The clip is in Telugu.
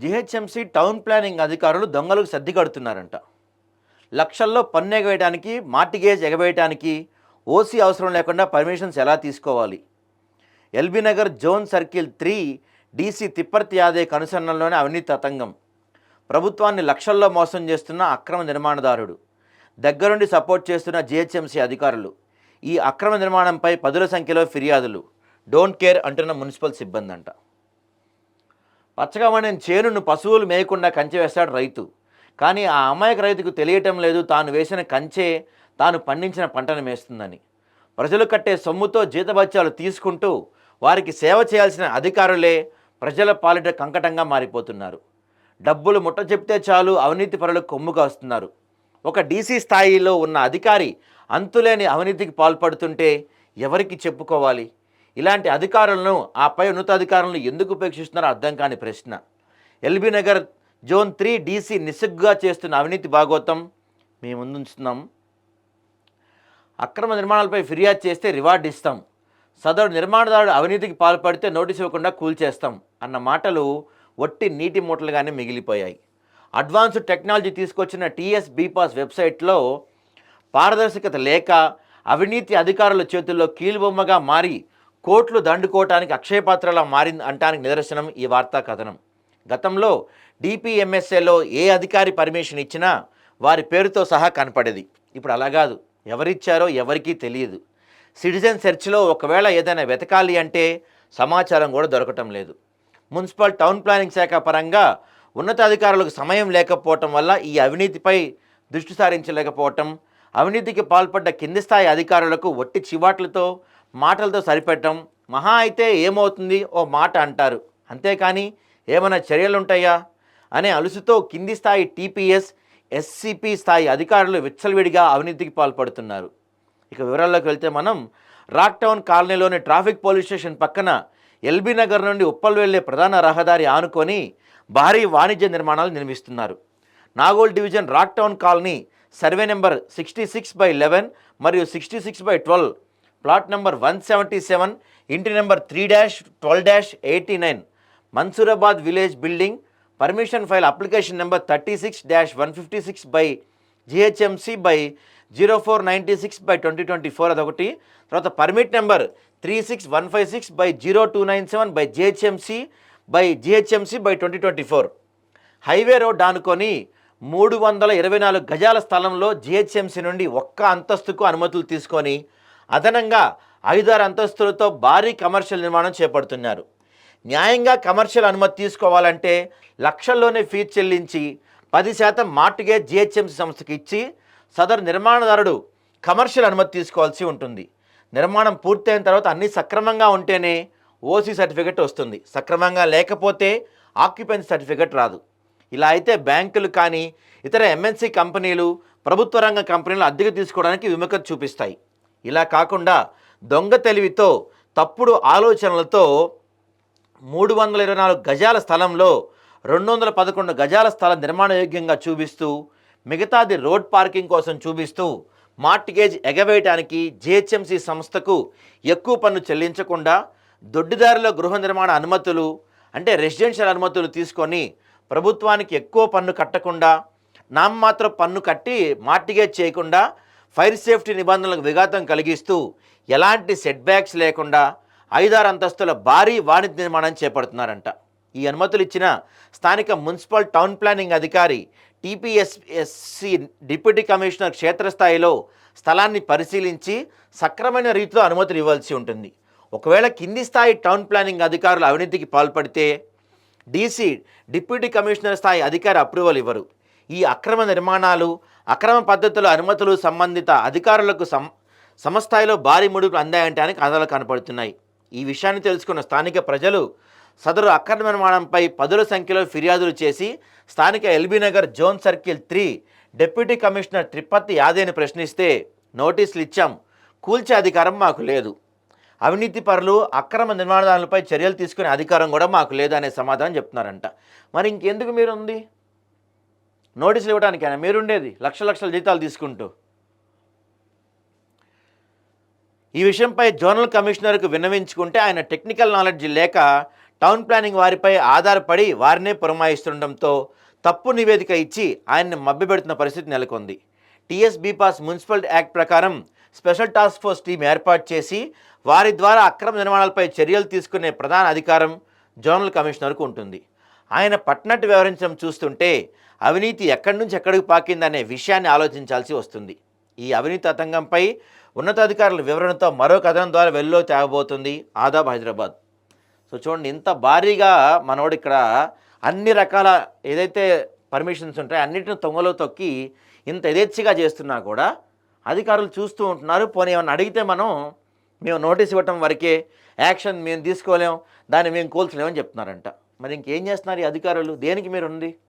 జిహెచ్ఎంసీ టౌన్ ప్లానింగ్ అధికారులు దొంగలకు సర్ది కడుతున్నారంట. లక్షల్లో పన్ను ఎగవేయడానికి మార్టిగేజ్ ఎగవేయడానికి ఓసీ అవసరం లేకుండా పర్మిషన్స్ ఎలా తీసుకోవాలి? LB Nagar zone circle three DC Tipparthi యాదే కనుసరణలోనే అవినీతి తతంగం. ప్రభుత్వాన్ని లక్షల్లో మోసం చేస్తున్న అక్రమ నిర్మాణదారుడు. దగ్గరుండి సపోర్ట్ చేస్తున్న జిహెచ్ఎంసీ అధికారులు. ఈ అక్రమ నిర్మాణంపై పదుల సంఖ్యలో ఫిర్యాదులు. డోంట్ కేర్ అంటున్న మున్సిపల్ సిబ్బంది అంట పచ్చగా వండిన చేనును పశువులు మేయకుండా కంచె వేస్తాడు రైతు. కానీ ఆ అమాయక రైతుకు తెలియటం లేదు తాను వేసిన కంచె తాను పండించిన పంటను మేస్తుందని. ప్రజలు కట్టే సొమ్ముతో జీతభత్యాలు తీసుకుంటూ వారికి సేవ చేయాల్సిన అధికారులే ప్రజల పాలిట కంకటంగా మారిపోతున్నారు. డబ్బులు ముట్ట చెప్తే చాలు అవినీతి పరులకు కొమ్ముగా వస్తున్నారు. ఒక డీసీ స్థాయిలో ఉన్న అధికారి అంతులేని అవినీతికి పాల్పడుతుంటే ఎవరికి చెప్పుకోవాలి? ఇలాంటి అధికారులను ఆ పై ఉన్నతాధికారులను ఎందుకు ఉపేక్షిస్తున్నారో అర్థం కాని ప్రశ్న. LB Nagar zone three DC నిస్సిగ్గుగా చేస్తున్న అవినీతి భాగోతం మీ ముందుంచుతున్నాం. అక్రమ నిర్మాణాలపై ఫిర్యాదు చేస్తే రివార్డు ఇస్తాం. సదరు నిర్మాణదారుడు అవినీతికి పాల్పడితే నోటీస్ ఇవ్వకుండా కూల్చేస్తాం అన్న మాటలు ఒట్టి నీటి మూటలుగానే మిగిలిపోయాయి. అడ్వాన్స్డ్ టెక్నాలజీ తీసుకొచ్చిన టీఎస్ బీపాస్ వెబ్సైట్లో పారదర్శకత లేక అవినీతి అధికారుల చేతుల్లో కీలుబొమ్మగా మారి కోట్లు దండుకోవటానికి అక్షయపాత్రలా మారింది అంటానికి నిదర్శనం ఈ వార్తా కథనం గతంలో డిపిఎంఎస్ఏలో ఏ అధికారి పర్మిషన్ ఇచ్చినా వారి పేరుతో సహా కనపడేది. ఇప్పుడు అలా కాదు. ఎవరిచ్చారో ఎవరికీ తెలియదు. సిటిజన్ సెర్చ్లో ఒకవేళ ఏదైనా వెతకాలి అంటే సమాచారం కూడా దొరకటం లేదు. మున్సిపల్ టౌన్ ప్లానింగ్ శాఖ పరంగా ఉన్నతాధికారులకు సమయం లేకపోవటం వల్ల ఈ అవినీతిపై దృష్టి సారించలేకపోవటం అవినీతికి పాల్పడ్డ కింది స్థాయి అధికారులకు ఒట్టి చివాట్లతో మాటలతో సరిపెట్టడం. మహా అయితే ఏమవుతుంది? ఓ మాట అంటారు. అంతేకాని ఏమైనా చర్యలుంటాయా? అనే అలుసుతో కింది స్థాయి టీపీఎస్ ఎస్సిపి స్థాయి అధికారులు విచ్చలవిడిగా అవినీతికి పాల్పడుతున్నారు. ఇక వివరాల్లోకి వెళ్తే మనం రాక్ టౌన్ కాలనీలోని ట్రాఫిక్ పోలీస్ స్టేషన్ పక్కన ఎల్బీ నగర్ నుండి ఉప్పల్ వెళ్ళే ప్రధాన రహదారి ఆనుకొని భారీ వాణిజ్య నిర్మాణాలు నిర్మిస్తున్నారు. Nagole division rock town colony survey number sixty six by eleven మరియు sixty six by twelve plot number one seventy seven ఇంటి number three dash twelve dash eighty nine. Mansoorabad village building permission file application number thirty six dash one fifty six by GHMC by zero four ninety six by twenty twenty four అదొకటి. తర్వాత permit number three six one five six by zero two nine seven by GHMC by GHMC by twenty twenty four. Highway road ఆనుకొని మూడు వందల ఇరవై నాలుగు గజాల స్థలంలో జిహెచ్ఎంసీ నుండి ఒక్క అంతస్తుకు అనుమతులు తీసుకొని అదనంగా ఐదారు అంతస్తులతో భారీ కమర్షియల్ నిర్మాణం చేపడుతున్నారు. న్యాయంగా కమర్షియల్ అనుమతి తీసుకోవాలంటే లక్షల్లోనే ఫీజు చెల్లించి పది శాతం మార్టుగే జిహెచ్ఎంసీ సంస్థకి ఇచ్చి సదరు నిర్మాణదారుడు కమర్షియల్ అనుమతి తీసుకోవాల్సి ఉంటుంది. నిర్మాణం పూర్తయిన తర్వాత అన్నీ సక్రమంగా ఉంటేనే ఓసీ సర్టిఫికెట్ వస్తుంది. సక్రమంగా లేకపోతే ఆక్యుపెన్సీ సర్టిఫికెట్ రాదు. ఇలా అయితే బ్యాంకులు కానీ ఇతర ఎంఎన్సీ కంపెనీలు ప్రభుత్వ రంగ కంపెనీలు అద్దెకు తీసుకోవడానికి విముఖత చూపిస్తాయి. ఇలా కాకుండా దొంగ తెలివితో తప్పుడు ఆలోచనలతో మూడు వందల ఇరవై నాలుగు గజాల స్థలంలో రెండు వందల పదకొండు గజాల స్థలం నిర్మాణయోగ్యంగా చూపిస్తూ మిగతాది రోడ్ పార్కింగ్ కోసం చూపిస్తూ మార్టిగేజ్ ఎగవేయటానికి జిహెచ్ఎంసీ సంస్థకు ఎక్కువ పన్ను చెల్లించకుండా దొడ్డిదారిలో గృహ నిర్మాణ అనుమతులు అంటే రెసిడెన్షియల్ అనుమతులు తీసుకొని ప్రభుత్వానికి ఎక్కువ పన్ను కట్టకుండా నామమాత్ర పన్ను కట్టి మార్టిగేజ్ చేయకుండా ఫైర్ సేఫ్టీ నిబంధనలకు విఘాతం కలిగిస్తూ ఎలాంటి సెట్ బ్యాక్స్ లేకుండా ఐదారు అంతస్తుల భారీ వాణిజ్య నిర్మాణం చేపడుతున్నారంట. ఈ అనుమతులు ఇచ్చిన స్థానిక మున్సిపల్ టౌన్ ప్లానింగ్ అధికారి టీపీఎస్ఎస్సి డిప్యూటీ కమిషనర్ క్షేత్రస్థాయిలో స్థలాన్ని పరిశీలించి సక్రమైన రీతిలో అనుమతులు ఇవ్వాల్సి ఉంటుంది. ఒకవేళ కింది స్థాయి టౌన్ ప్లానింగ్ అధికారులు అవినీతికి పాల్పడితే డీసీ డిప్యూటీ కమిషనర్ స్థాయి అధికారి అప్రూవల్ ఇవ్వరు. ఈ అక్రమ నిర్మాణాలు అక్రమ పద్ధతుల అనుమతులు సంబంధిత అధికారులకు సం సమస్థాయిలో భారీ ముడుపులు అందాయంటానికి ఆధారాలు కనపడుతున్నాయి. ఈ విషయాన్ని తెలుసుకున్న స్థానిక ప్రజలు సదరు అక్రమ నిర్మాణంపై పదుల సంఖ్యలో ఫిర్యాదులు చేసి స్థానిక LB Nagar zone circle three deputy commissioner Tripathi యాదేని ప్రశ్నిస్తే నోటీసులు ఇచ్చాం. కూల్చే అధికారం మాకు లేదు. అవినీతి పరులు అక్రమ నిర్మాణాలపై చర్యలు తీసుకునే అధికారం కూడా మాకు లేదనే సమాధానం చెప్తున్నారంట. మరి ఇంకెందుకు మీరు ఉంది నోటీసులు ఇవ్వడానికైనా మీరుండేది లక్ష లక్షల జీతాలు తీసుకుంటూ. ఈ విషయంపై జోనల్ కమిషనర్కు విన్నవించుకుంటే ఆయన టెక్నికల్ నాలెడ్జ్ లేక టౌన్ ప్లానింగ్ వారిపై ఆధారపడి వారినే పురమాయిస్తుండటంతో తప్పు నివేదిక ఇచ్చి ఆయన్ని మభ్యపెడుతున్న పరిస్థితి నెలకొంది. టీఎస్ బీపాస్ మున్సిపల్ యాక్ట్ ప్రకారం స్పెషల్ టాస్క్ ఫోర్స్ టీం ఏర్పాటు చేసి వారి ద్వారా అక్రమ నిర్మాణాలపై చర్యలు తీసుకునే ప్రధాన అధికారం జోనల్ కమిషనర్కు ఉంటుంది. ఆయన పట్టినట్టు వ్యవహరించడం చూస్తుంటే అవినీతి ఎక్కడి నుంచి ఎక్కడికి పాకిందనే విషయాన్ని ఆలోచించాల్సి వస్తుంది. ఈ అవినీతి అతంగంపై ఉన్నతాధికారుల వివరణతో మరో కథనం ద్వారా వెల్లో తేగబోతుంది ఆదాబ్ హైదరాబాద్. సో చూడండి ఇంత భారీగా మనోడు ఇక్కడ అన్ని రకాల ఏదైతే పర్మిషన్స్ ఉంటాయో అన్నిటిని తొంగలో తొక్కి ఇంత యథేచ్ఛగా చేస్తున్నా కూడా అధికారులు చూస్తూ ఉంటున్నారు. పోనీ ఏమన్నా అడిగితే మనం మేము నోటీస్ ఇవ్వటం వరకే యాక్షన్ మేము తీసుకోలేం దాన్ని మేము కోల్చలేమని చెప్తున్నారంట. మరి ఇంకేం చేస్తున్నారు ఈ అధికారులు? దేనికి మీరు ఉంది?